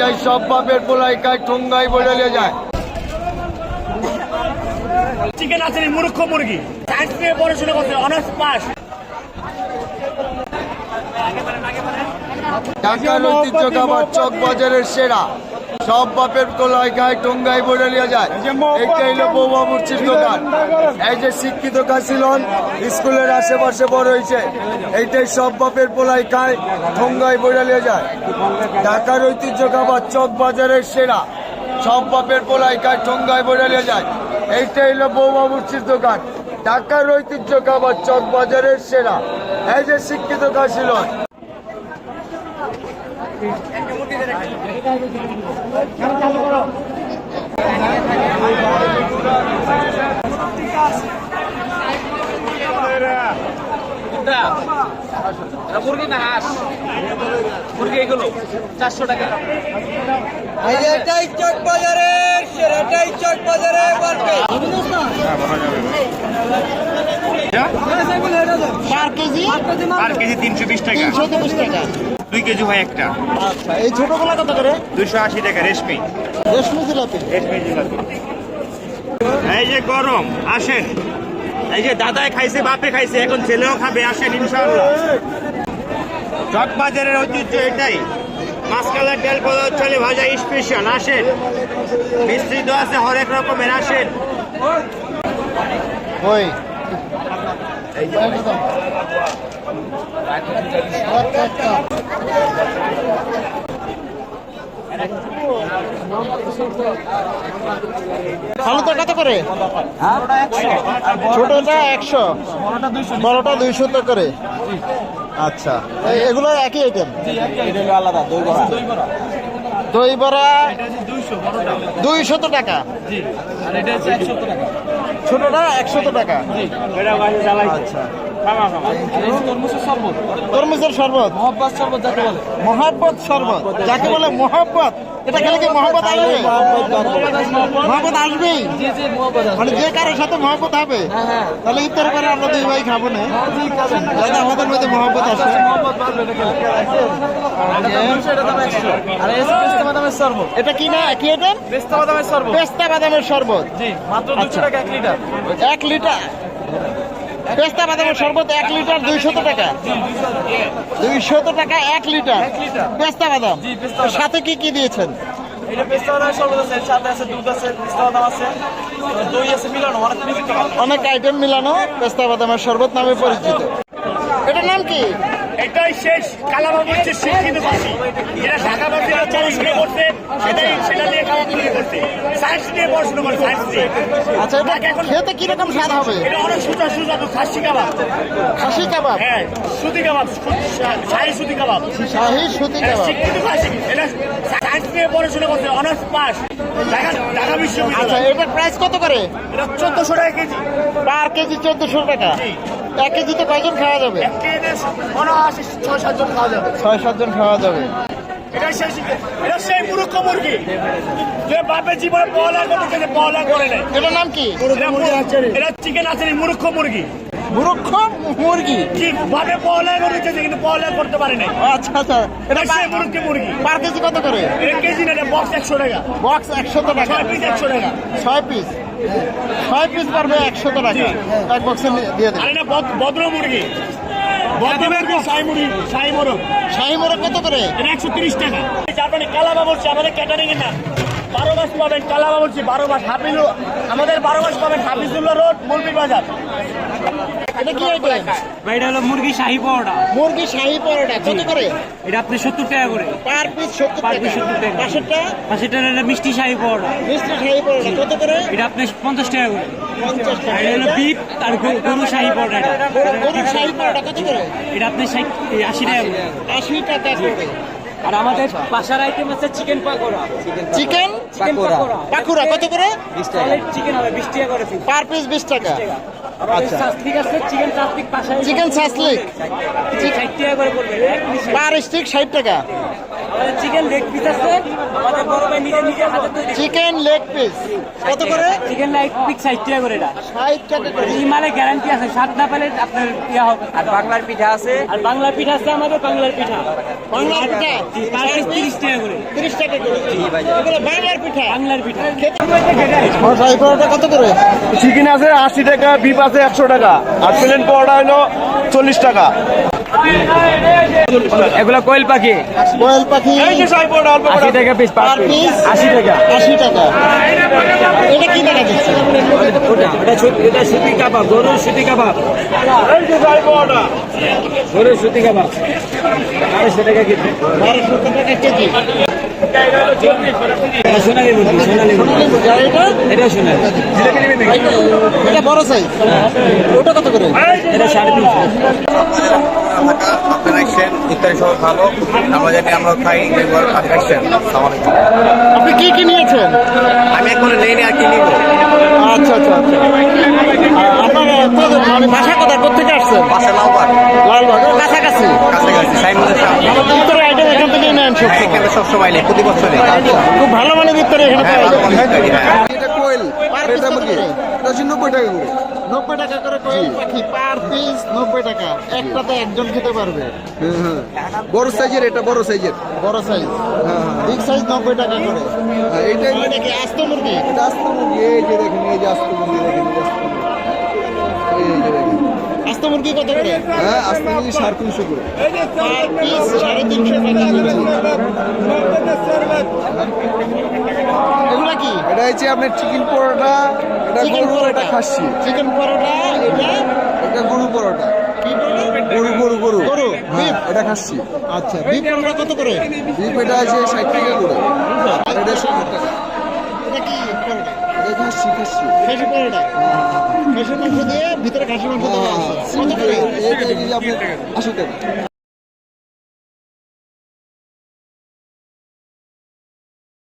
এইটাই সব বাপের পোলাই কায় ঠুঙ্গাই বলে যায়। চিকেন আছে মূর্খ মুরগি। সায়েন্স নিয়ে পড়াশোনা করছে অনার্স পাস ঢাকার ঐতিহ্য খাবার চক বাজারের সেরা। সব বাপের কোলাই গায়ে টঙ্গাই বলে নিয়ে যায়। এইটা হইল বৌমা মুরচির দোকান এই যে শিক্ষিত কাশিলন স্কুলের আশেপাশে বড় হয়েছে। এইটাই সব বাপের পোলাই খায় ঠোঙ্গাই বলে নিয়ে যায়। ঢাকার ঐতিহ্য খাবার চক বাজারের সেরা সব বাপের পোলাই খায় ঠোঙ্গাই বলে নিয়ে যায়। এইটা হইল বৌমা মুরচির দোকান ঢাকার ঐতিহ্য খাবার চক বাজারের সেরা। এই যে শিক্ষিত কাশিলন। মুরগি না হাঁস মুরগি এগুলো চারশো টাকা এটাই চক বাজারের সেরাটাই চক মার্কেট চার কেজি? পার কেজি তিনশো বিশ টাকা। তিনশো তিরিশ টাকা। দুই কেজি হয় একটা। আচ্ছা এই ছোটগুলা কত করে? দুইশো আশি টাকা রেশমি। রেশমি জিলাপি? রেশমি জিলাপি। এই যে গরম আসেন। এই যে দাদাই খাইছে বাপে খাইছে এখন ছেলেও খাবে আসেন ইনশাআল্লাহ। চকবাজারের ঐতিহ্য এটাই। মাসকালার ডাল কলা চলে ভাজা স্পেশাল আসেন। মিশ্রিত আছে হরেক রকমের আসেন। ওই। আলুটা কত করে? ছোটটা একশো। বড়টা দুইশো করে। আচ্ছা। এগুলো একই আইটেম দই বড়া দুইশত টাকা। ছোটটা একশত টাকা। আচ্ছা। তরমুজের শরবত মহব্বত শরবত যাকে বলে। মহাব্বত শরবত। যাকে বলে মহাব্বত। এটা খেলে কি মহাব্বত আসবে? মহাব্বত আসবেই। মানে যে কারোর সাথে মহাব্বত হবে হ্যাঁ হ্যাঁ। তাহলে ইফতার করে আমরা দুই ভাই খাব না। যাতে আমাদের মধ্যে মহাব্বত আসে মহব্বত বাড়বে এটা কি না? কি এটা? পেস্তা বাদামের শরবত। পেস্তা বাদামের শরবত। জি মাত্র দুশো টাকা এক লিটার। এক লিটার? পেস্তা বাদামের শরবত এক লিটার দুইশত টাকা। দুইশত টাকা এক লিটার। পেস্তা বাদাম। সাথে কি কি দিয়েছেন? অনেক আইটেম মিলানো পেস্তা বাদামের শরবত নামে পরিচিত। এটার নাম কি? এটাই শেষ কালাবাবুর শিক্ষিত বাসী। যেটা ঢাকাবাসীরা পড়াশোনা করছে সেটাই সেটা নিয়ে তৈরি করছে সায়েন্স নিয়ে পড়াশোনা করে সায়েন্স নিয়ে আচ্ছা এটা খেতে কীরকম স্বাদ হবে? এটা অনেক সুতা সুতা খাসি কাবাব। খাসি কাবাব? হ্যাঁ সুতি কাবাব শাহী সুতি কাবাব। শাহি সুতি কাবাব। শিক্ষিত বাসী এটা সায়েন্স নিয়ে পড়াশোনা করছে অনার্স পাস। ঢাকা ঢাকা আচ্ছা বিশ্ববিদ্যালয় এটার প্রাইস কত করে? এটা চোদ্দশো টাকা কেজি। পার কেজি চোদ্দশো টাকা। এক কেজিতে কয়জন খাওয়া যাবে? এক ছয় সাতজন খাওয়া যাবে। ছয় সাতজন খাওয়া যাবে। এটা সেই এটা সেই মূর্খ মুরগি। যে বাপের জীবনে পড়ালেখা করতে গেছে করে নেয়। এটার নাম কি? এটা চিকেন আছে মূর্খ মুরগি। মুরুক্ষ মুরগি? কি ভাবে পড়ালেখা করতে গেছে কিন্তু পড়ালেখা করতে পারে নাই। আচ্ছা আচ্ছা। এটা সেই মূর্খ মুরগি। পার কেজি কত করে? এটা কেজি না বক্স একশো টাকা। বক্স একশো টাকা ছয় পিস একশো টাকা। ছয় পিস ছয় পিস পারবে একশো টাকা। এক বক্সে নি- দিয়ে আর দেবে এটা ভদ- ভদ্র মুরগি। মোরগ শাহি মোরগ। কত করে? এটা একশো তিরিশ টাকা। জাপানি কালাবা বলছি আমাদের ক্যাটারিং এর নাম। বারো মাস পাবেন বলছি বারো মাস। হাফিজুল আমাদের বারো মাস পাবেন হাফিজুল্লাহ রোড মুলবি বাজার। এটা কি আইটেম এটা হলো মুরগি শাহি পাওয়াটা মুরগি শাহি পরোটা কত করে? এটা আপনি সত্তর টাকা করে। পার পিস সত্তর Per টাকা। piece 70 টাকা। পাশেরটা পাশেরটা হলো মিষ্টি শাহি পাওয়াটা মিষ্টি শাহি পরোটা কত করে? এটা আপনি পঞ্চাশ টাকা করে। পঞ্চাশ টাকা। আর এটা হলো বিপ আর গরু- গরু শাহি পরোটা কত করে? এটা আপনি আশি টাকা করে। আশি টাকা করে। আর আমাদের বাসার আইটেম আছে chicken pakora. Chicken chicken pakora. Pakora. কত করে? চিকেন হবে বিশ টাকা করে পার পিস বিশ টাকা। আচ্ছা। আছে chicken chicken shashlik per stick ষাট টাকা। লেগ পিস আছে। আমাদের বড় ভাই নিজে নিজে হাতে তৈরি চিকেন লেগ পিস কত করে? চিকেন লেগ পিস ষাট টাকা করে এটা। ষাট টাকা করে। এই মালে গ্যারান্টি আছে। স্বাদ না পেলে আপনার ইয়া হবে। আর বাংলার পিঠা আছে? আর বাংলার পিঠা আছে আমাদের বাংলার পিঠা। বাংলা পিঠা? টাকা। করে। তিরিশ টাকা করে। এগুলো বাংলার পিঠা? বাংলার কত করে? চিকেন আছে আশি টাকা বিপ আছে একশো টাকা আর প্লেন পরোটা হলো চল্লিশ টাকা। এগুলো কোয়েল পাখি? কোয়েল পাখি আশি টাকা পিস পার পিস আশি টাকা। আশি টাকা। এটা কি টাকা দিচ্ছে ওটা ওটা এটা সুতি কাবাব গরুর সুতি কাবাব। গরুর সুতি কাবাব। আড়াইশো টাকা কেজি। বারোশো টাকা কেজি। এটা বড় সাইজ ওটা কত করে এটা সাড়ে তিনশো আসছেন ইত্যাদি সব ভালো আমরা জানি আমরা খাই আপনি সালাম আলাইকুম। আপনি কি কি নিয়েছেন? আমি একবারে নেই আর কি নিব? আচ্ছা আচ্ছা আচ্ছা। আপনার মানে বাসা কোথায়? কোথেকে আসছেন? পাশে লাউবার লালবাগ ও কাছাকাছি কাছাকাছি সাইমনের সামনে আমাদের ভিতরে আইটেম এখান থেকে নেন সব হ্যাঁ এখানে সবসময় নেই প্রতি বছরে খুব ভালো মানের ভিতরে এখানে হ্যাঁ হ্যাঁ এটা কোয়েল এটা নব্বই টাকা করে। নব্বই টাকা করে পাখি পার পিস নব্বই টাকা। একটাতে একজন খেতে পারবে। বড় সাইজের এটা বড় সাইজের। বড় সাইজ। বিগ সাইজ নব্বই টাকা করে। এইটা এটা কি আস্ত মুরগি? এটা আস্ত মুরগি এই যে দেখেন এই যে আস্ত মুরগি দেখেন। মুরগি কত করে হ্যাঁ আস্ত মুরগি সাড়ে তিনশো করে সাড়ে তিনশো এগুলা কি? এটা হচ্ছে আপনার চিকেন পরোটা এটা গরু এটা খাসি। চিকেন পরোটা এটা? এটা গরু পরোটা। গরু গরু গরু। গরু, হ্যাঁ এটা খাসি। আচ্ছা বিপ পরোটা কত করে? বিপ এটা আছে ষাট টাকা করে। এটা টাকা এটা কি পরোটা এটা খাসি খাসি মাংস দিয়ে ভিতরে খাসি মাংস দেওয়া